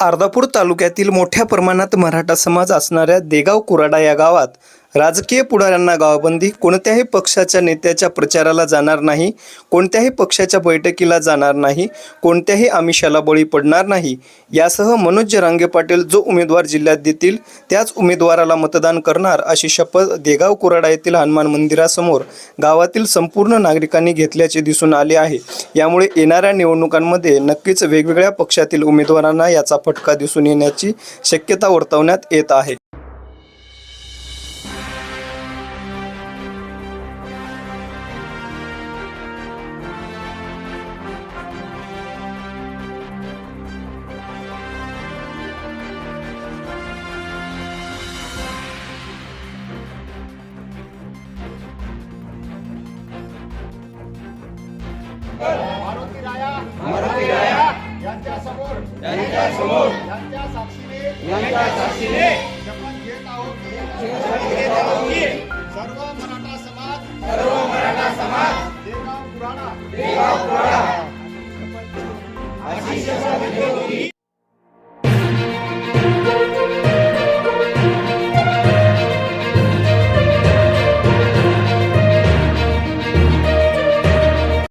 अर्धापूर तालुक्यातील मोठ्या प्रमाणात मराठा समाज असणाऱ्या देगाव कुराडा या गावात राजकीय पुढाऱ्यांना गावबंदी कोणत्याही पक्षाच्या नेत्याच्या प्रचाराला जाणार नाही कोणत्याही पक्षाच्या बैठकीला जाणार नाही कोणत्याही आमिषाला बळी पडणार नाही यासह मनोज जरांगे पाटील जो उमेदवार जिल्ह्यात देतील त्याच उमेदवाराला मतदान करणार अशी शपथ देगाव कुराडा येथील हनुमान मंदिरासमोर गावातील संपूर्ण नागरिकांनी घेतल्याचे दिसून आले आहे. यामुळे येणाऱ्या निवडणुकांमध्ये नक्कीच वेगवेगळ्या पक्षातील उमेदवारांना याचा फटका दिसून येण्याची शक्यता वर्तवण्यात येत आहे. मारुती राया मारुती राया यांच्या समोर. यांच्या समोर. यांच्या साक्षीने. यांच्या साक्षीने. अशी शपथ घेतो